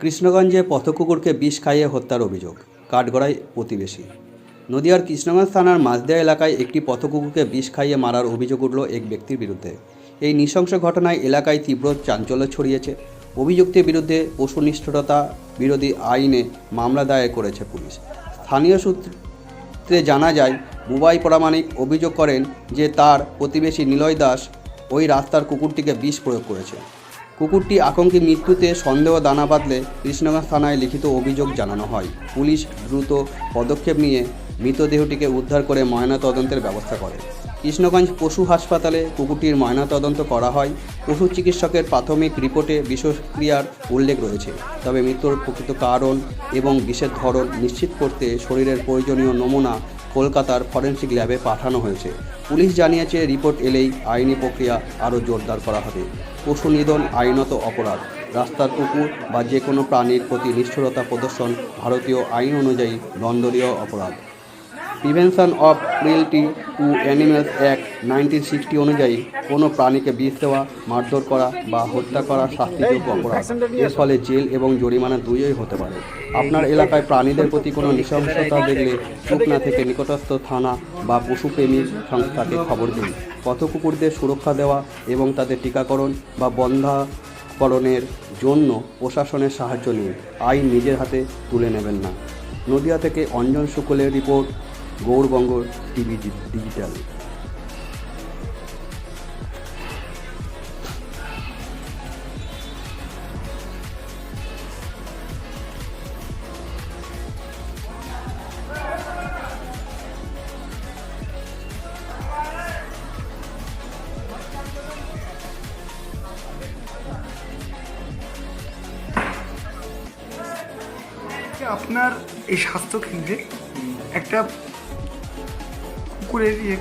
কৃষ্ণগঞ্জে পথকুকুরকে বিষ খাইয়ে হত্যার অভিযোগ কাঠগড়ায় প্রতিবেশী। নদিয়ার কৃষ্ণগঞ্জ থানার মাঝদিয়া এলাকায় একটি পথকুকুরকে বিষ খাইয়ে মারার অভিযোগ উঠল এক ব্যক্তির বিরুদ্ধে। এই নৃশংস ঘটনায় এলাকায় তীব্র চাঞ্চল্য ছড়িয়েছে। অভিযুক্তের বিরুদ্ধে পশু বিরোধী আইনে মামলা দায়ের করেছে পুলিশ। স্থানীয় সূত্রে জানা যায়, বুবাই প্রামাণিক অভিযোগ করেন যে তার প্রতিবেশী নিলয় দাস ওই রাস্তার কুকুরটিকে বিষ প্রয়োগ করেছে। কুকুরটি আতঙ্কি মৃত্যুতে সন্দেহ দানা বাঁধলে কৃষ্ণগঞ্জ থানায় লিখিত অভিযোগ জানানো হয়। পুলিশ দ্রুত পদক্ষেপ নিয়ে মৃতদেহটিকে উদ্ধার করে ময়নাতদন্তের ব্যবস্থা করে। কৃষ্ণগঞ্জ পশু হাসপাতালে কুকুরটির ময়নাতদন্ত করা হয়। পশু চিকিৎসকের প্রাথমিক রিপোর্টে বিষক্রিয়ার উল্লেখ রয়েছে। তবে মৃত্যুর প্রকৃত কারণ এবং বিষের ধরন নিশ্চিত করতে শরীরের প্রয়োজনীয় নমুনা কলকাতার ফরেনসিক ল্যাবে পাঠানো হয়েছে। পুলিশ জানিয়েছে, রিপোর্ট এলেই আইনি প্রক্রিয়া আরও জোরদার করা হবে। পশু নিধন আইনত অপরাধ। রাস্তার কুকুর বা যে কোনো প্রাণীর প্রতি নিষ্ঠুরতা প্রদর্শন ভারতীয় আইন অনুযায়ী দণ্ডনীয় অপরাধ। Prevention of cruelty to animals act nineteen sixty অনুযায়ী কোনো প্রাণীকে বিষ দেওয়া মারধর করা বা হত্যা করা শাস্তিযোগ্য অপরাধ। এর ফলে জেল এবং জরিমানা দুইই হতে পারে। আপনার এলাকায় প্রাণীদের প্রতি কোনো নৃশংসতা দেখলে চুপ না থেকে নিকটস্থ থানা বা পশুপ্রেমী সংস্থাকে খবর দিন। পথ কুকুরদের সুরক্ষা দেওয়া এবং তাদের টিকাকরণ বা বন্ধাকরণের জন্য প্রশাসনের সাহায্য নিন। আইন নিজের হাতে তুলে নেবেন না। নদিয়া থেকে অঞ্জন শুকলের রিপোর্ট গৌরবঙ্গ টিভি ডিজিটাল। আপনার এই স্বাস্থ্যকেন্দ্রে একটা কুকুরের ইয়ে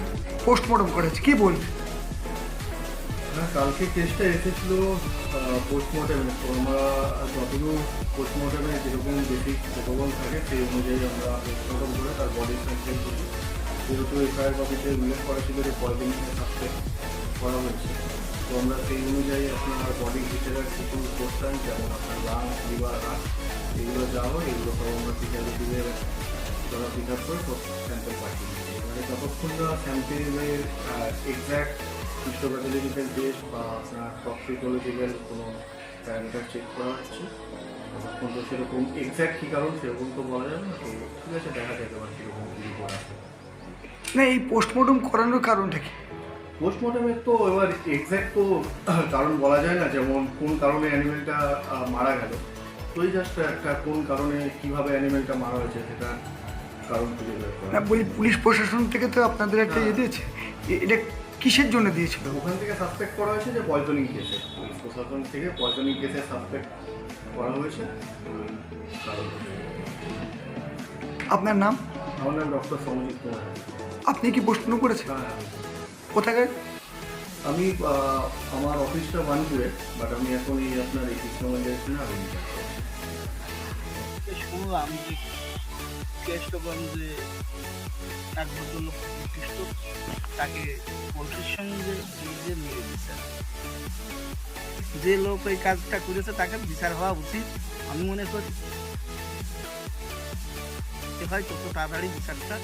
পোস্টমর্টম করা হয়েছে। কি বলবেন? না, কালকে কেসটা এসেছিল পোস্টমর্টমে তো আমরা যতদূর পোস্টমর্টমে যেরকম বেসিক প্রোটোকল থাকে, সেই অনুযায়ী আমরা পোস্টমর্টম করে তার বডি স্যাম্পল করি। যেহেতু এফআইআর কপিতে উল্লেখ করা ছিল যে পয়জনিংয়ের থাকতে করা হয়েছে। তো আমরা সেই অনুযায়ী আপনার বডি ভিতরে কিছু করতাম যেমন আপনার লাং লিভার হার্ট এগুলো যা হয়, এগুলো সব আমরা ফিজিওলজিদের দ্বারা পিক আপ করে স্যাম্পল পাঠিয়ে দিই যতক্ষণ না স্যাম্পেলের এক্স্যাক্ট হিস্টোপ্যাথোলজিক্যাল টেস্ট বা আপনার টক্সিকোলজিক্যাল কোনো প্যারামিটার চেক করা হচ্ছে, ততক্ষণ তো সেরকম এক্স্যাক্ট কী কারণ সেরকম তো বলা যাবে না, তো ঠিক আছে, দেখা যাবে এবার কীরকম কী আসে। না, এই পোস্টমর্টম করানোর কারণটা কি? পোস্টমর্টমের তো এবার এক্স্যাক্ট তো কারণ বলা যায় না যেমন কোন কারণে অ্যানিমেলটা মারা গেল। তো এই জাস্ট একটা কোন কারণে কীভাবে অ্যানিমেলটা মারা হয়েছে সেটা কারণ খুঁজে বের করা। বলি পুলিশ প্রশাসন থেকে তো আপনাদের একটা ইয়ে দিয়েছে। এটা কিসের জন্য দিয়েছিল? ওখান থেকে সাসপেক্ট করা হয়েছে যে পয়জনিং কেসে পুলিশ প্রশাসন থেকে পয়জনিং কেসে সাসপেক্ট করা হয়েছে। আপনার নাম? আমার নাম ডক্টর সমজিৎ কুমার। আপনি কি পোস্টমর্টম করেছেন? হ্যাঁ, কোথাকার? আমি আমার অফিসটা বানপুরে বাট আমি এখন এই আপনার এই কৃষ্ণগঞ্জের এখানে আমি শুনলাম যে কেষ্টগঞ্জে এক ভদ্রলোক খ্রিস্ট তাকে পুলিশের সঙ্গে যে মেরে দিচ্ছে যে লোক এই কাজটা করেছে তাকে বিচার হওয়া উচিত। আমি মনে করি যে হয় তত তাড়াতাড়ি বিচারটা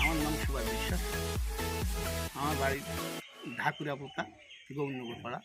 আমার নাম সুভাষ বিশ্বাস। আমার বাড়ি ঢাকুরা পোতা গৌরনগর পাড়া